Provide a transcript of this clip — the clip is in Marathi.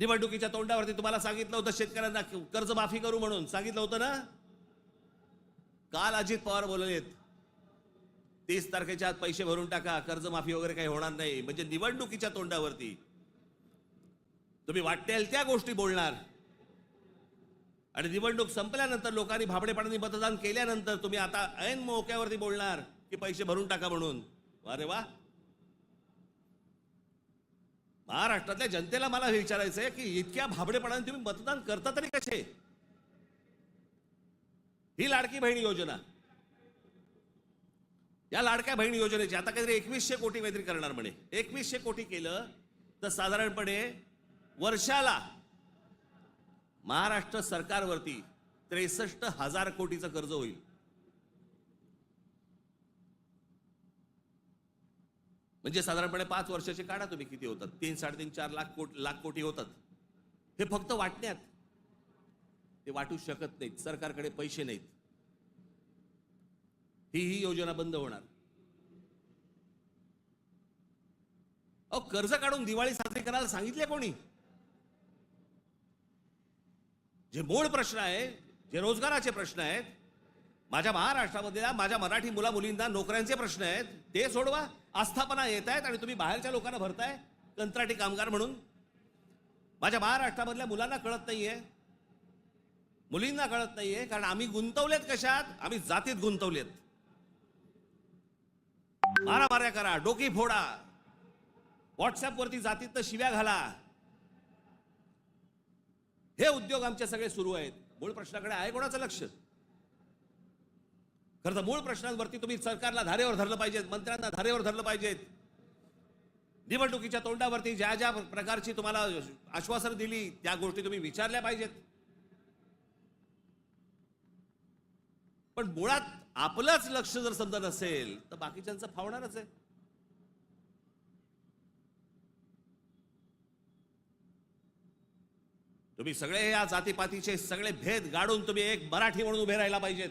निवडणुकीच्या तोंडावरती तुम्हाला सांगितलं होतं शेतकऱ्यांना कर्जमाफी करू म्हणून. सांगितलं होतं ना? काल अजित पवार बोललेत तीस तारखेच्या आत पैसे भरून टाका कर्जमाफी वगैरे काही होणार नाही. म्हणजे निवडणुकीच्या तोंडावरती. तुम्ही वाटेल त्या गोष्टी बोलणार. आणि निवडणूक संपल्यानंतर लोकांनी भाबडेपणाने मतदान केल्यानंतर तुम्ही आता ऐन मोक्यावरती बोलणार की पैसे भरून टाका म्हणून. अरे वा महाराष्ट्रातल्या जनतेला मला हे विचारायचं आहे की इतक्या भाबडेपणाने तुम्ही मतदान करता तरी कसे? ही लाडकी बहीण योजना. या लाडक्या बहीण योजनेची आता काहीतरी एकवीसशे कोटी काहीतरी करणार म्हणे. एकवीसशे कोटी केलं तर साधारणपणे वर्षाला महाराष्ट्र सरकारवरती त्रेसष्ट हजार कोटीचं कर्ज होईल. म्हणजे साधारणपणे पाच वर्षाचे काढा तुम्ही किती होतात. तीन साडेतीन चार लाख कोट लाख कोटी होतात. हे फक्त वाटण्यात. ते वाटू शकत नाहीत. सरकारकडे पैसे नाहीत. ही ही योजना बंद होणार. अहो कर्ज काढून दिवाळी साजरी करायला सांगितले कोणी? जे मूळ प्रश्न आहे जे रोजगाराचे प्रश्न आहेत माझ्या महाराष्ट्रामधल्या माझ्या मराठी मुला मुलींना नोकऱ्यांचे प्रश्न आहेत. ते सोडवा. आस्थापना येत आहेत आणि तुम्ही बाहेरच्या लोकांना भरताय. कंत्राटी कामगार म्हणून. माझ्या महाराष्ट्रामधल्या मुलांना कळत नाहीये. मुलींना कळत नाहीये कारण आम्ही गुंतवलेत कशात? आम्ही जातीत गुंतवलेत. मारामाऱ्या करा डोकी फोडा. व्हॉट्सअपवरती जातीत शिव्या घाला. हे उद्योग आमचे सगळे सुरू आहेत. मूळ प्रश्नाकडे आहे कोणाचं लक्ष? खरं तर मूळ प्रश्नांवरती तुम्ही सरकारला धारेवर धरलं पाहिजेत मंत्र्यांना धारेवर धरलं पाहिजेत. निवडणुकीच्या तोंडावरती ज्या ज्या प्रकारची तुम्हाला आश्वासन दिली त्या गोष्टी तुम्ही विचारल्या पाहिजेत. पण मुळात आपलंच लक्ष जर समजा नसेल तर बाकीच्यांचं फावणारच आहे. तुम्ही सगळे या जातीपातीचे सगळे भेद गाडून तुम्ही एक मराठी म्हणून उभे राहायला पाहिजेत.